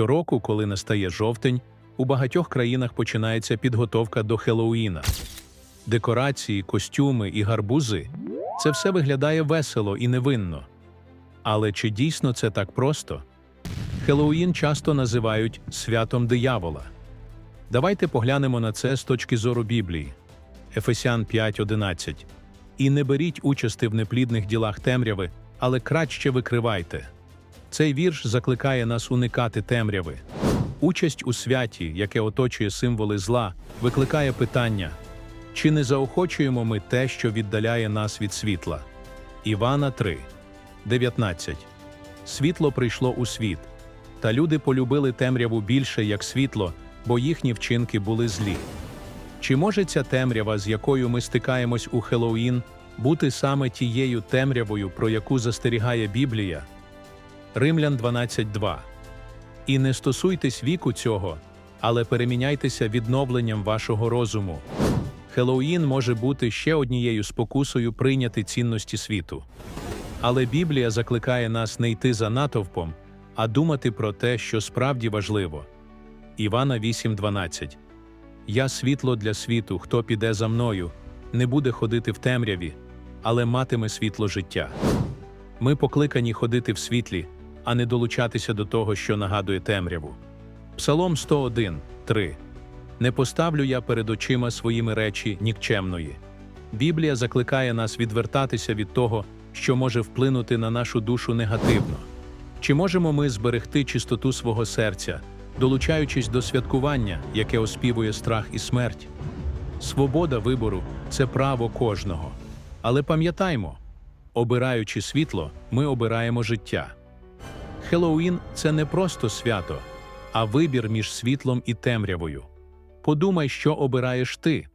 Щороку, коли настає жовтень, у багатьох країнах починається підготовка до Хеллоуіна. Декорації, костюми і гарбузи це все виглядає весело і невинно. Але чи дійсно це так просто? Хеллоуін часто називають святом диявола. Давайте поглянемо на це з точки зору Біблії. Ефесян 5.11. І не беріть участи в неплідних ділах темряви, але краще викривайте. Цей вірш закликає нас уникати темряви. Участь у святі, яке оточує символи зла, викликає питання: чи не заохочуємо ми те, що віддаляє нас від світла? Івана 3, 19. Світло прийшло у світ, та люди полюбили темряву більше як світло, бо їхні вчинки були злі. Чи може ця темрява, з якою ми стикаємось у Хеллоуін, бути саме тією темрявою, про яку застерігає Біблія? Римлян 12.2 І не стосуйтесь віку цього, але переміняйтеся відновленням вашого розуму. Хеллоуін може бути ще однією спокусою прийняти цінності світу. Але Біблія закликає нас не йти за натовпом, а думати про те, що справді важливо. Івана 8.12 Я світло для світу, хто піде за мною, не буде ходити в темряві, але матиме світло життя. Ми покликані ходити в світлі, а не долучатися до того, що нагадує темряву. Псалом 101, 3. Не поставлю я перед очима своїми речі нікчемної. Біблія закликає нас відвертатися від того, що може вплинути на нашу душу негативно. Чи можемо ми зберегти чистоту свого серця, долучаючись до святкування, яке оспівує страх і смерть? Свобода вибору це право кожного. Але пам'ятаймо, обираючи світло, ми обираємо життя. Хеллоуін це не просто свято, а вибір між світлом і темрявою. Подумай, що обираєш ти.